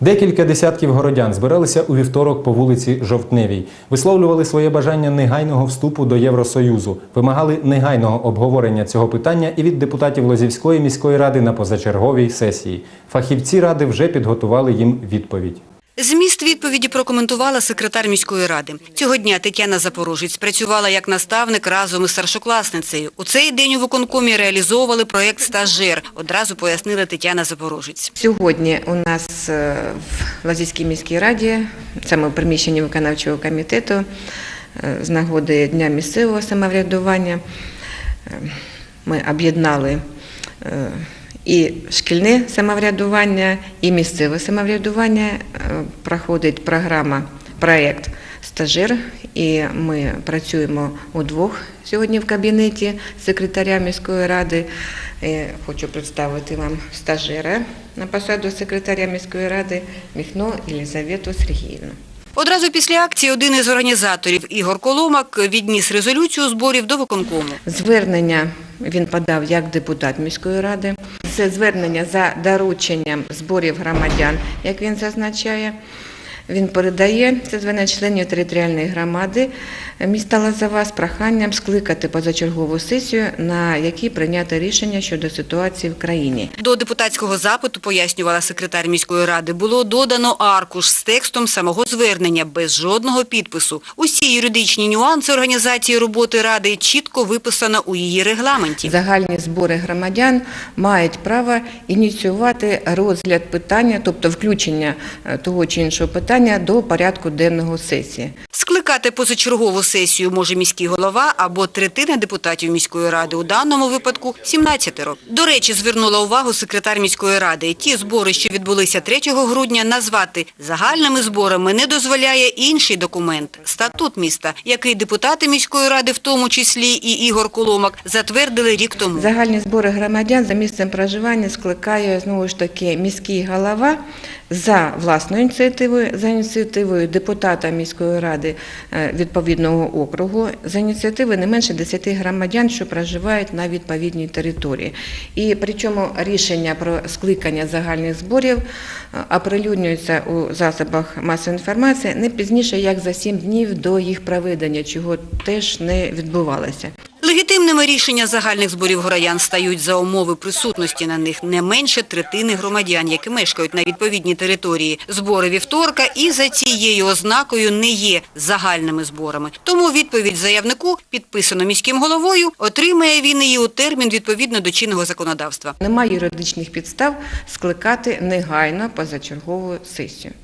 Декілька десятків городян збиралися у вівторок по вулиці Жовтневій, висловлювали своє бажання негайного вступу до Євросоюзу, вимагали негайного обговорення цього питання і від депутатів Лозівської міської ради на позачерговій сесії. Фахівці ради вже підготували їм відповідь. Зміст відповіді прокоментувала секретар міської ради. Цього дня Тетяна Запорожець працювала як наставник разом із старшокласницею. У цей день у виконкомі реалізовували проєкт «Стажер», одразу пояснила Тетяна Запорожець. Сьогодні у нас е, в Лазівській міській раді, саме в приміщенні виконавчого комітету, е, з нагоди Дня місцевого самоврядування, е, ми об'єднали і шкільне самоврядування, і місцеве самоврядування. Е, Проходить програма, проєкт «Стажир», і ми працюємо удвох сьогодні в кабінеті секретаря міської ради. Е, Хочу представити вам стажера на посаду секретаря міської ради Міхно Єлизавету Сергіївну. Одразу після акції один із організаторів Ігор Коломак відніс резолюцію зборів до виконкому. Звернення він подав як депутат міської ради. Це звернення за дорученням зборів громадян, як він зазначає. Він передає це звернення членів територіальної громади міста Лозова з проханням скликати позачергову сесію, на якій прийняти рішення щодо ситуації в країні. До депутатського запиту, пояснювала секретар міської ради, було додано аркуш з текстом самого звернення без жодного підпису. Усі юридичні нюанси організації роботи ради чітко виписано у її регламенті. Загальні збори громадян мають право ініціювати розгляд питання, тобто включення е, того чи іншого питання до порядку денного сесії. Скликати позачергову сесію може міський голова або третина депутатів міської ради, у даному випадку 17 До речі, звернула увагу секретар міської ради. Ті збори, що відбулися 3 грудня, назвати загальними зборами не дозволяє інший документ – статут міста, який депутати міської ради, в тому числі і Ігор Коломак, затвердили рік тому. Загальні збори громадян за місцем проживання скликає знову ж таки міський голова за власною ініціативою, за ініціативою депутата міської ради е, відповідного округу, за ініціативи не менше 10 громадян, що проживають на відповідній території. І причому рішення про скликання загальних зборів е, оприлюднюється у засобах масової інформації не пізніше як за 7 днів до їх проведення, чого теж не відбувалося. Легітимними рішення загальних зборів городян стають за умови присутності на них не менше третини громадян, які мешкають на відповідній території. Збори вівторка і за цією ознакою не є загальними зборами. Тому відповідь заявнику, підписано міським головою, отримає він її у термін відповідно до чинного законодавства. Немає юридичних підстав скликати негайно позачергову сесію.